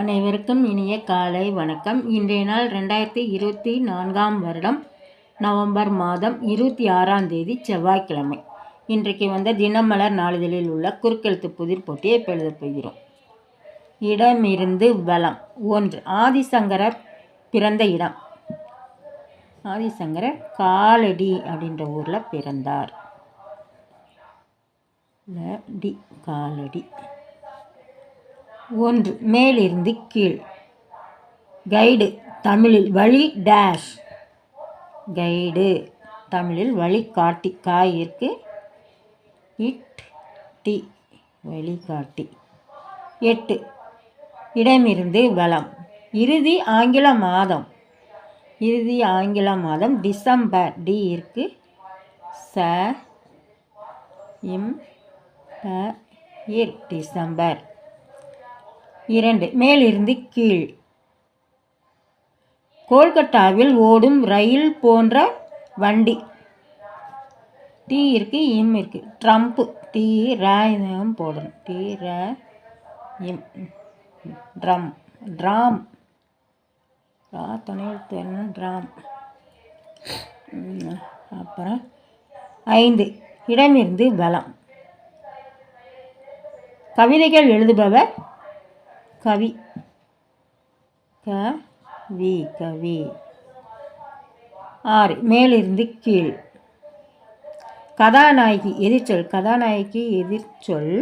அனைவருக்கும் இனிய காலை வணக்கம். இன்றைய நாள் ரெண்டாயிரத்தி இருபத்தி நான்காம் வருடம் நவம்பர் மாதம் இருபத்தி ஆறாம் தேதி செவ்வாய்க்கிழமை. இன்றைக்கு வந்த தினமலர் நாளிதழில் உள்ள குறுக்கெழுத்து புதிர் போட்டியை இப்ப எழுதப் போகிறோம். இடமிருந்து வளம் ஒன்று ஆதிசங்கரர் பிறந்த இடம். ஆதிசங்கரர் காலடி அப்படின்ற ஊரில் பிறந்தார். டி காலடி. ஒன்று மேலிருந்து கீழ். கைடு தமிழில் வழி டேஷ் கைடு தமிழில் வழிகாட்டி காயிற்கு. இட் டி வழிகாட்டி எட்டு இடமிருந்து வளம் இறுதி ஆங்கில மாதம். இறுதி ஆங்கில மாதம் டிசம்பர் டி இருக்கு ச இம் இர் டிசம்பர். இரண்டு. மேலிருந்து கீழ். கோல்கட்டாவில் ஓடும் ரயில் போன்ற வண்டி. டி இருக்கு இம் இருக்கு. ட்ரம்ப்பு டி ராயம் போடணும். டி ர இம் ட்ரம் ட்ராம் ரா துணையெழுத்து என்ன ட்ராம் அப்புறம் ஐந்து. இடமிருந்து வலம். கவிதைகள் எழுதுபவர் கவி. க வி கவி. ஆறு. மேலிருந்து கீழ். கதாநாயகி எதிர்ச்சொல். கதாநாயகி எதிர்ச்சொல்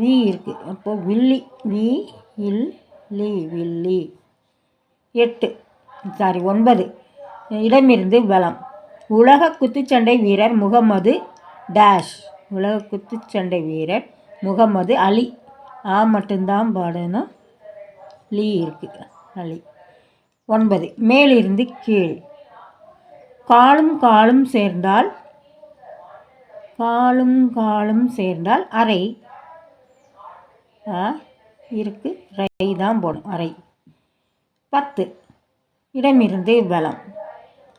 வி இருக்கு. அப்போ வில்லி வி இல் லி வில்லி. எட்டு. சாரி ஒன்பது. இடமிருந்து வளம் உலக குத்துச்சண்டை வீரர் முகமது டேஷ். உலக குத்துச்சண்டை வீரர் முகமது அலி. ஆ மட்டும்தான் பாடணும் லீ இருக்கு. அலி ஒன்பது. மேலிருந்து கீழ். காலும் காலும் சேர்ந்தால் காலும் காலும் சேர்ந்தால் அறை இருக்கு. ரை தான் போடும். அறை பத்து. இடமிருந்து வளம்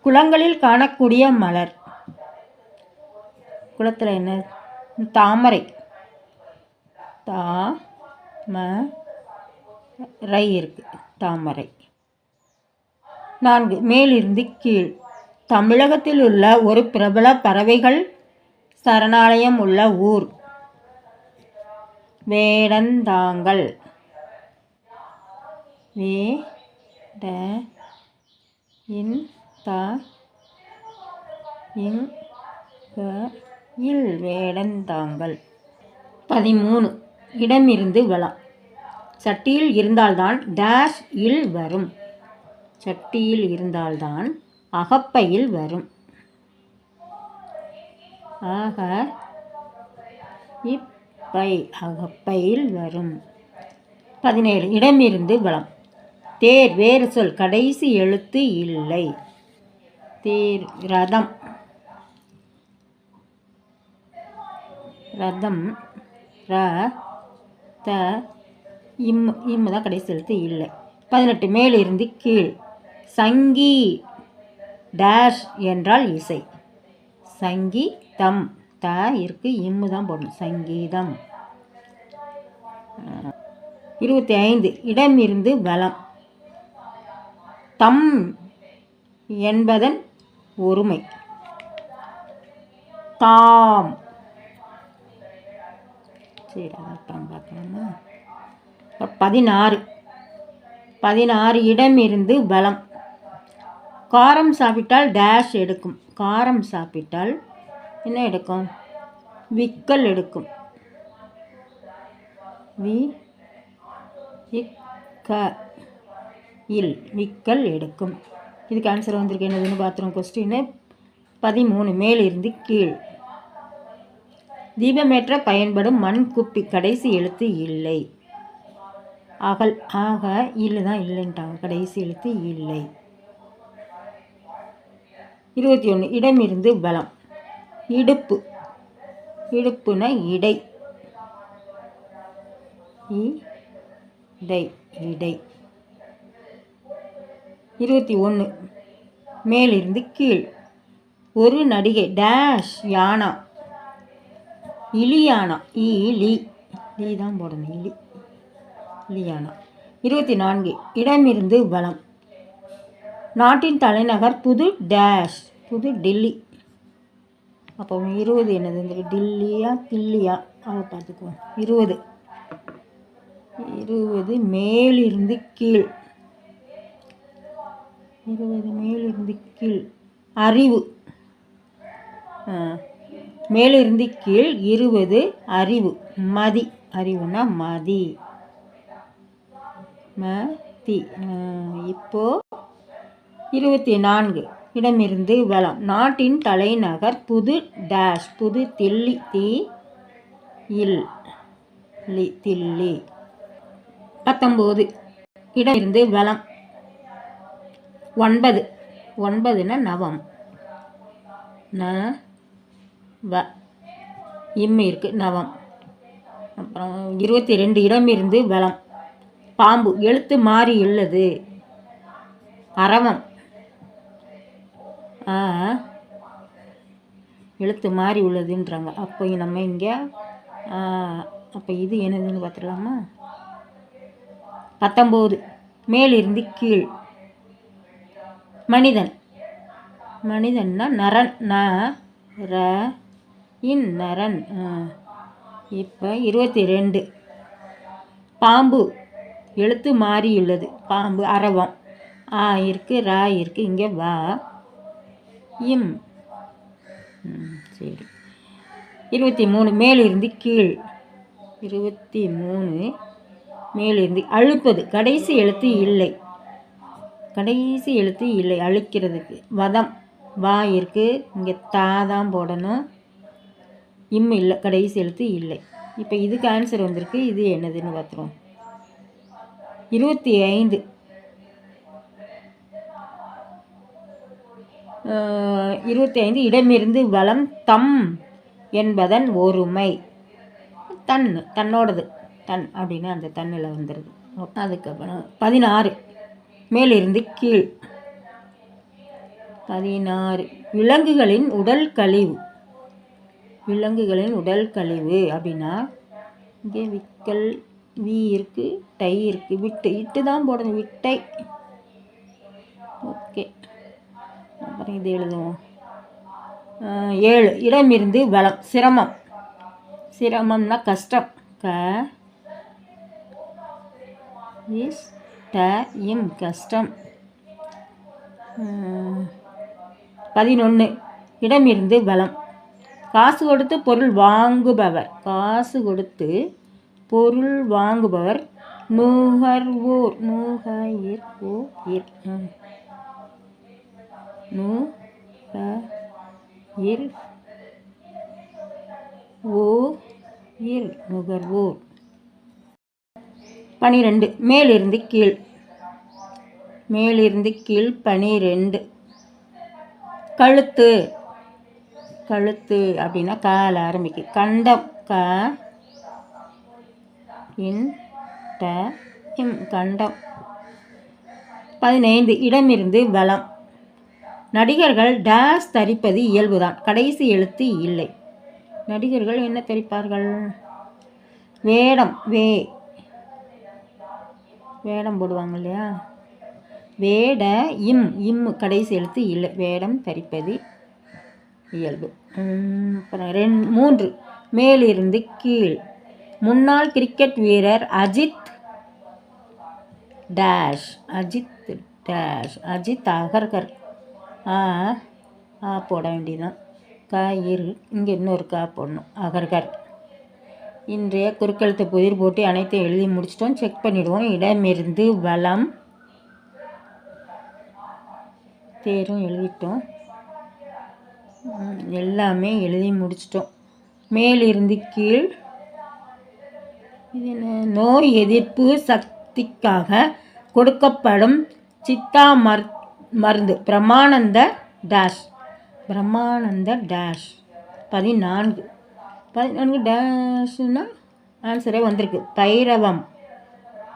குளங்களில் காணக்கூடிய மலர். குளத்தில் என்ன? தாமரை. தா ம ரை இருக்கு தாமரை. நான்கு மேலிருந்து கீழ். தமிழகத்தில் உள்ள ஒரு பிரபல பறவைகள் சரணாலயம் உள்ள ஊர். வேடந்தாங்கல். வே ட இன் த இங் இல் வேடந்தாங்கல். பதிமூணு இடமிருந்து வளம் சட்டியில் இருந்தால்தான் டேஷ் இல் வரும். சட்டியில் இருந்தால்தான் அகப்பையில் வரும். ஆக இப்பை அகப்பையில் வரும். பதினேழு இடமிருந்து வளம் தேர் வேறு சொல் கடைசி எழுத்து இல்லை. தேர் ரதம். ரதம் ர த இம் இம்மு தான் கடைசி எழுத்து இல்லை. பதினெட்டு மேலிருந்து கீழ். சங்கி டேஷ் என்றால் இசை. சங்கீதம் த இருக்கு இம்மு தான் போடணும் சங்கீதம் இருபத்தி ஐந்து. இடம் இருந்து வலம் தம் என்பதன் ஒருமை. தாம். சரி அதான் பார்க்கலாமா பதினாறு. பதினாறு இடம் இருந்து பலம். காரம் சாப்பிட்டால் டேஷ் எடுக்கும். காரம் சாப்பிட்டால் என்ன எடுக்கும்? விக்கல் எடுக்கும். வி இக்க இல் விக்கல் எடுக்கும். இதுக்கு ஆன்சர் வந்திருக்கு. என்னதுன்னு பார்த்துருவோம் கொஸ்டின் பதிமூணு. மேலிருந்து கீழ். தீபமேற்ற பயன்படும் மண் குப்பி கடைசி எழுத்து இல்லை. அகல் ஆக இல்லை தான் இல்லைன்ட்டாங்க கடைசி எழுத்து இல்லை. இருபத்தி ஒன்று இடமிருந்து பலம் இடுப்பு. இடுப்புனா இடை. இ- இடை இடை. இருபத்தி ஒன்று மேலிருந்து கீழ். ஒரு நடிகை டேஷ் யானா. இலியானா. இலி. லீ தான் போடணும். இலி. இலியானா. இருபத்தி நான்கு இடமிருந்து வளம். நாட்டின் தலைநகர் புது டேஷ். புது டெல்லி. அப்போ இருபது என்னது? இந்த டில்லியா தில்லியா? அதை பார்த்துக்குவோம். இருபது. இருபது மேலிருந்து கீழ். இருபது மேலிருந்து கீழ். அறிவு. ஆ, மேலிருந்து கீழ் இருபது அறிவு. மதி. அறிவுனா மதி. மதி. இப்போ இருபத்தி நான்கு இடமிருந்து வளம் நாட்டின் தலைநகர் புது டேஷ். புது தில்லி. தி இல். லி தில்லி. பத்தொம்போது. இடமிருந்து வளம் ஒன்பது. ஒன்பதுன்னா நவம். ந வ இம் இருக்குது நவம். அப்புறம் இருபத்தி ரெண்டு இடம் இருந்து வளம். பாம்பு எழுத்து மாறி உள்ளது. அரவம் எழுத்து மாறி உள்ளதுன்றாங்க. அப்போ நம்ம இங்கே அப்போ இது என்னதுன்னு பார்த்துடலாமா? பத்தொம்போது. மேலிருந்து கீழ். மனிதன். மனிதன்னா நரன் ந ர இன் நரன் இப்போ இருபத்தி ரெண்டு பாம்பு எழுத்து மாறியுள்ளது. பாம்பு அரவம். ஆ இருக்கு ரா இருக்கு இங்கே வா. இம். ம், சரி. இருபத்தி மூணு மேலிருந்து கீழ். இருபத்தி மூணு மேலிருந்து அழுப்பது. கடைசி எழுத்து இல்லை. கடைசி எழுத்து இல்லை அழிக்கிறதுக்கு. வதம். வா இருக்கு இங்கே தா தான் போடணும். இம் இல்லை கடைசி எழுத்து இல்லை. இப்போ இதுக்கு ஆன்சர் வந்திருக்கு இது என்னதுன்னு பார்த்துருவோம். இருபத்தி ஐந்து இருபத்தி ஐந்து இடமிருந்து வளம் தம் என்பதன் ஒருமை. தன் தன்னோடது. தன் அப்படின்னு அந்த தன்னில் வந்துடுது அதுக்கப்புறம் பதினாறு. மேலிருந்து கீழ். பதினாறு. விலங்குகளின் உடல் கழிவு. விலங்குகளின் உடல் கழிவு அப்படின்னா இங்கே விக்கல் வி இருக்குது டை இருக்குது விட்டு இட்டு தான் போடணும் விட்டை. ஓகே. அப்புறம் இது எழுதுவோம். ஏழு. இடமிருந்து வளம் சிரமம். சிரமம்னா கஷ்டம். க இஸ் ட இம் கஷ்டம். பதினொன்று இடமிருந்து பலம் காசு கொடுத்து பொருள் வாங்குபவர். காசு கொடுத்து பொருள் வாங்குபவர். நுகர்வோர் நுகர் ஓர் நு ஓ இர் நுகர்வோர் பனிரெண்டு மேலிருந்து கீழ். மேலிருந்து கீழ் பனிரெண்டு. கழுத்து. கழுத்து அப்படின்னா கால ஆரம்பிக்கு. கண்டம் க இன் ட இம் கண்டம். பதினைந்து இடமிருந்து பலம் நடிகர்கள் டேஸ் தரிப்பது இயல்புதான். கடைசி எழுத்து இல்லை. நடிகர்கள் என்ன தரிப்பார்கள்? வேடம் வே வேடம் போடுவாங்க இல்லையா? வேட இம் இம் கடைசி எழுத்து இல்லை. வேடம் தரிப்பது இயல்பு. அப்புறம் ரெண் மூன்று. மேலிருந்து கீழ். முன்னாள் கிரிக்கெட் வீரர் அஜித் டேஷ் அஜித் டேஷ் அஜித் அகர்கர். ஆ ஆ போட வேண்டியதுதான். கா இரு. இங்கே இன்னொரு கா போடணும். அகர்கர். இன்றைய குறுக்கெழுத்து புதிர் போட்டு அனைத்தையும் எழுதி முடிச்சிட்டோம். செக் பண்ணிவிடுவோம் இடமிருந்து வளம் தேரும் எழுதிட்டோம். எல்லாமே எழுதி முடிச்சிட்டோம். மேலிருந்து கீழ். இது என்ன? நோய் எதிர்ப்பு சக்திக்காக கொடுக்கப்படும் சித்தா மர் மருந்து. பிரமானந்த டேஷ். பிரமானந்த டேஷ். பதினான்கு. பதினான்கு டேஷ்னா ஆன்சரே வந்திருக்கு. பைரவம்.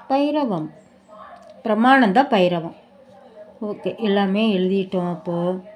பைரவம். பிரமானந்த பைரவம். ஓகே எல்லாமே எழுதிட்டோம் அப்போது